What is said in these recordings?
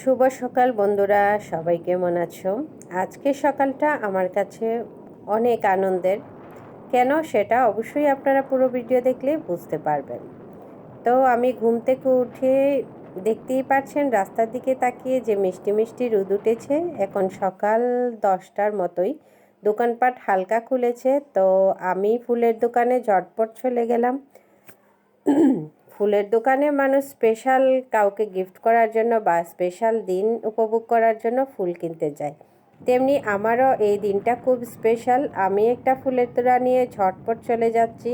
শুভ সকাল বন্ধুরা, সবাই কেমন আছো? আজকের সকালটা আমার কাছে অনেক আনন্দের। কেন? সেটা অবশ্যই আপনারা পুরো ভিডিও দেখলে বুঝতে পারবেন। তো আমি ঘুম থেকে উঠে দেখতেই পাচ্ছেন, রাস্তার দিকে তাকিয়ে যে মিষ্টি মিষ্টি রোদ উঠেছে, এখন সকাল দশটার মতোই। দোকানপাট হালকা খুলেছে, তো আমি ফুলের দোকানে ঝটপট চলে গেলাম। ফুলের দোকানে মানুষ স্পেশাল কাউকে গিফট করার জন্য বা স্পেশাল দিন উপভোগ করার জন্য ফুল কিনতে যায়। তেমনি আমারও এই দিনটা খুব স্পেশাল আমি একটা ফুলের তোড়া নিয়ে ঝটপট চলে যাচ্ছি।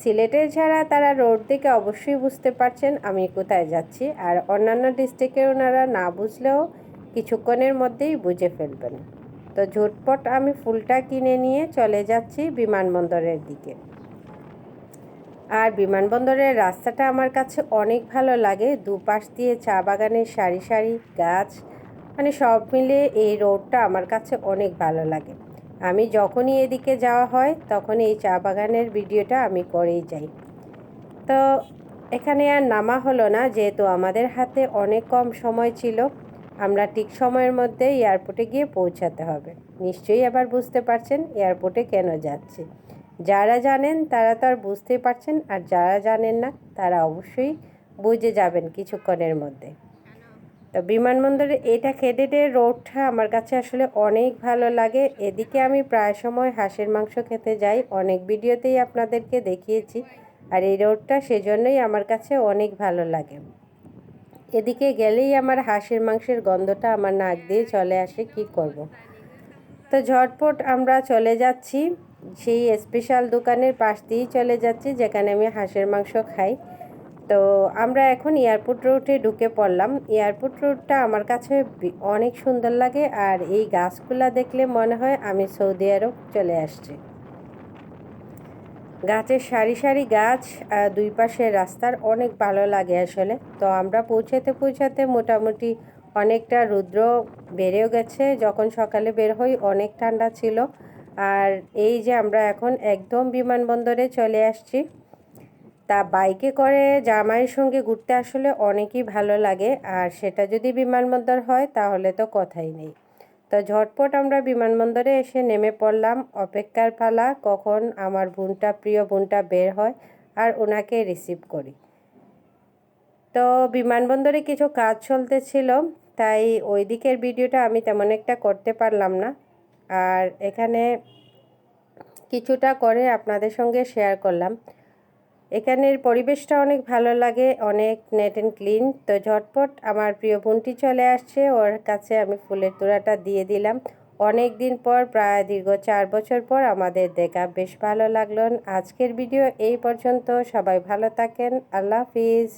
সিলেটের ছাড়া তারা রোড থেকে অবশ্যই বুঝতে পারছেন আমি কোথায় যাচ্ছি। আর অন্যান্য ডিস্ট্রিক্টের ওনারা না বুঝলেও কিছুক্ষণের মধ্যেই বুঝে ফেলবেন। তো ঝটপট আমি ফুলটা কিনে নিয়ে চলে যাচ্ছি বিমানবন্দরের দিকে। আর বিমানবন্দরের রাস্তাটা আমার কাছে অনেক ভালো লাগে। দুপাশ দিয়ে চা বাগানের সারি সারি গাছ মানে সব মিলে এই রোডটা আমার কাছে অনেক ভালো লাগে। আমি যখনই এদিকে যাওয়া হয়, তখন এই চা বাগানের ভিডিওটা আমি করেই যাই। তো এখানে আর নামা হলো না, যেহেতু আমাদের হাতে অনেক কম সময় ছিল, আমরা ঠিক সময়ের মধ্যে এয়ারপোর্টে গিয়ে পৌঁছাতে হবে। নিশ্চয়ই আবার বুঝতে পারছেন এয়ারপোর্টে কেন যাচ্ছি। যারা জানেন তারা তো আর বুঝতেই পারছেন, আর যারা জানেন না তারা অবশ্যই বুঝে যাবেন কিছুক্ষণের মধ্যে। তো বিমানবন্দরে এটা খেডেটের রোডটা আমার কাছে আসলে অনেক ভালো লাগে। এদিকে আমি প্রায় সময় হাঁসের মাংস খেতে যাই, অনেক ভিডিওতেই আপনাদেরকে দেখিয়েছি। আর এই রোডটা সেজন্যই আমার কাছে অনেক ভালো লাগে। এদিকে গেলেই আমার হাঁসের মাংসের গন্ধটা আমার নাক দিয়ে চলে আসে, কি করব। তো ঝটপট আমরা চলে যাচ্ছি। সেই স্পেশাল দোকানের পাশ দিয়েই চলে যাচ্ছি, যেখানে আমি হাঁসের মাংস খাই। তো আমরা এখন এয়ারপোর্ট রোডে ঢুকে পড়লাম। এয়ারপোর্ট রোডটা আমার কাছে অনেক সুন্দর লাগে আর এই গাছগুলা দেখলে মনে হয় আমি সৌদি আরব চলে আসছি। গাছের সারি সারি গাছ দুই পাশে রাস্তার অনেক ভালো লাগে আসলে। তো আমরা পৌঁছাতে পৌঁছাতে মোটামুটি অনেকটা রুদ্র বেড়েও গেছে। যখন সকালে বের হই অনেক ঠান্ডা ছিল। আর এই যে আমরা এখন একদম বিমানবন্দরে চলে আসছি। তা বাইকে করে জামাইয়ের সঙ্গে ঘুরতে আসলে অনেকই ভালো লাগে, আর সেটা যদি বিমানবন্দর হয় তাহলে তো কথাই নেই। তো ঝটপট আমরা বিমানবন্দরে এসে নেমে পড়লাম, অপেক্ষার পালা, কখন আমার বোনটা, প্রিয় বোনটা বের হয় আর ওনাকে রিসিভ করি। তো বিমানবন্দরে কিছু কাজ চলতেছিল, তাই ওই দিকের ভিডিওটা আমি তেমন একটা করতে পারলাম না। আর এখানে কিছুটা করে আপনাদের সঙ্গে শেয়ার করলাম। এখানের পরিবেশটা অনেক ভালো লাগে, অনেক নেট অ্যান্ড ক্লিন তো ঝটপট আমার প্রিয় বোনটি চলে আসছে, ওর কাছে আমি ফুলের তোড়াটা দিয়ে দিলাম। অনেক দিন পর, প্রায় দীর্ঘ চার বছর পর আমাদের দেখা, বেশ ভালো লাগল। আজকের ভিডিও এই পর্যন্ত, সবাই ভালো থাকেন, আল্লাহ হাফিজ।